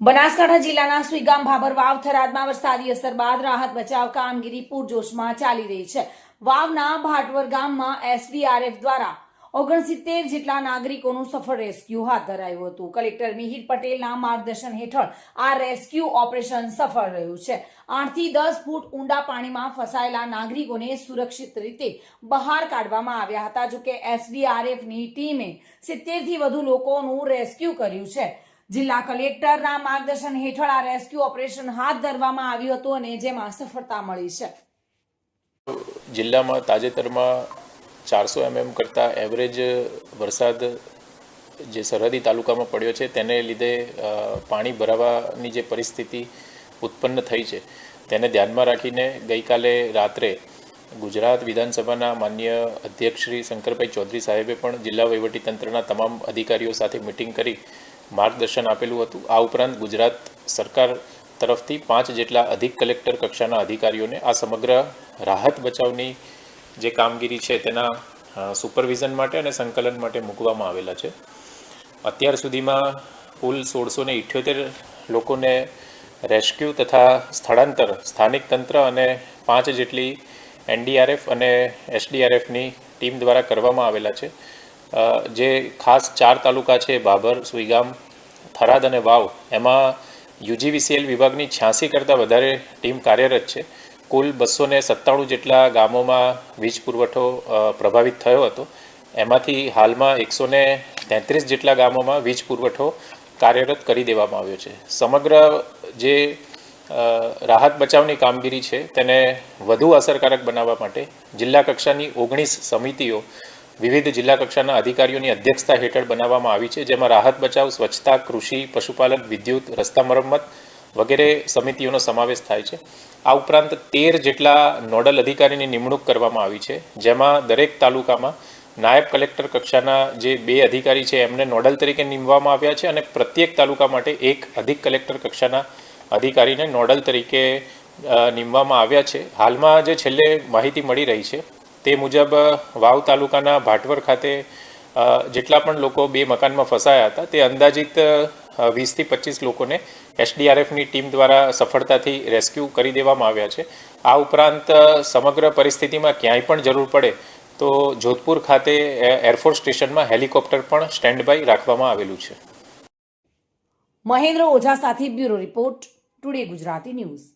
બનાસકાંઠા જિલ્લાના સુઈગામ ભાભર વાવ થરાદમાં વરસાદી અસર બાદ રાહત બચાવ કામગીરી પૂરજોશમાં ચાલી રહી છે. વાવના ભાટવર ગામમાં એસડીઆરએફ દ્વારા ઓગણસિત્તેર જેટલા નાગરિકોનું સફળ રેસ્ક્યુ હાથ ધરાયું હતું. કલેક્ટર મિહિર પટેલના માર્ગદર્શન હેઠળ આ રેસ્ક્યુ ઓપરેશન સફળ રહ્યું છે. આઠથી દસ ફૂટ ઊંડા પાણીમાં ફસાયેલા નાગરિકોને સુરક્ષિત રીતે બહાર કાઢવામાં આવ્યા હતા. જોકે એસડીઆરએફની ટીમે સિત્તેરથી વધુ લોકોનું રેસ્ક્યુ કર્યું છે. જિલ્લા કલેક્ટરના માર્ગદર્શન હેઠળ આ રેસ્ક્યુ ઓપરેશન હાથ ધરવામાં આવ્યું હતું અને જેમાં સફળતા મળી છે. જિલ્લામાં તાજેતરમાં ચારસો એમએમ કરતાં એવરેજ વરસાદ જે સરહદી તાલુકામાં પડ્યો છે, તેને લીધે પાણી ભરાવાની જે પરિસ્થિતિ ઉત્પન્ન થઈ છે, તેને ધ્યાનમાં રાખીને ગઈકાલે રાત્રે ગુજરાત વિધાનસભાના માન્ય અધ્યક્ષ શ્રી શંકરભાઈ ચૌધરી સાહેબે પણ જિલ્લા વહીવટીતંત્રના તમામ અધિકારીઓ સાથે મિટિંગ કરી માર્ગદર્શન આપેલું હતું. આ ઉપરાંત ગુજરાત સરકાર તરફથી પાંચ જેટલા અધિક કલેક્ટર કક્ષાના અધિકારીઓને આ સમગ્ર રાહત બચાવની જે કામગીરી છે તેના સુપરવિઝન માટે અને સંકલન માટે મૂકવામાં આવેલા છે. અત્યાર સુધીમાં કુલ સોળસો ને ઇઠ્યોતેર લોકોને રેસ્ક્યુ તથા સ્થળાંતર, સ્થાનિક તંત્ર અને પાંચ જેટલી એનડીઆરએફ અને એસડીઆરએફની ટીમ દ્વારા કરવામાં આવેલા છે. જે ખાસ ચાર તાલુકા છે, બાબર, સુઈગામ, થરાદ અને વાવ, એમાં યુજીવીસીએલ વિભાગની છ્યાસી કરતાં વધારે ટીમ કાર્યરત છે. કુલ બસો ને સત્તાણું જેટલા ગામોમાં વીજ પુરવઠો પ્રભાવિત થયો હતો. એમાંથી હાલમાં એકસો ને તેત્રીસ જેટલા ગામોમાં વીજ પુરવઠો કાર્યરત કરી દેવામાં આવ્યો છે. સમગ્ર જે રાહત બચાવની કામગીરી છે, તેને વધુ અસરકારક બનાવવા માટે જિલ્લા કક્ષાની ઓગણીસ સમિતિઓ વિવિધ જિલ્લા કક્ષાના અધિકારીઓની અધ્યક્ષતા હેઠળ બનાવવામાં આવી છે, જેમાં રાહત બચાવ, સ્વચ્છતા, કૃષિ, પશુપાલન, વિદ્યુત, રસ્તા મરમ્મત વગેરે સમિતિઓનો સમાવેશ થાય છે. આ ઉપરાંત તેર જેટલા નોડલ અધિકારીની નિમણૂક કરવામાં આવી છે, જેમાં દરેક તાલુકામાં નાયબ કલેક્ટર કક્ષાના જે બે અધિકારી છે, એમને નોડલ તરીકે નીમવામાં આવ્યા છે અને પ્રત્યેક તાલુકા માટે એક અધિક કલેક્ટર કક્ષાના અધિકારીને નોડલ તરીકે નીમવામાં આવ્યા છે. હાલમાં જે છેલ્લે માહિતી મળી રહી છે તે મુજબ વાવ તાલુકાના ભાટવર ખાતે જેટલા પણ લોકો બે મકાનમાં ફસાયા હતા, તે અંદાજિત વીસથી પચીસ લોકોને એસડીઆરએફની ટીમ દ્વારા સફળતાથી રેસ્ક્યુ કરી દેવામાં આવ્યા છે. આ ઉપરાંત સમગ્ર પરિસ્થિતિમાં ક્યાંય પણ જરૂર પડે, તો જોધપુર ખાતે એરફોર્સ સ્ટેશનમાં હેલિકોપ્ટર પણ સ્ટેન્ડ બાય રાખવામાં આવેલું છે. મહેન્દ્ર ઓઝા સાથે bureau report, today Gujarati news.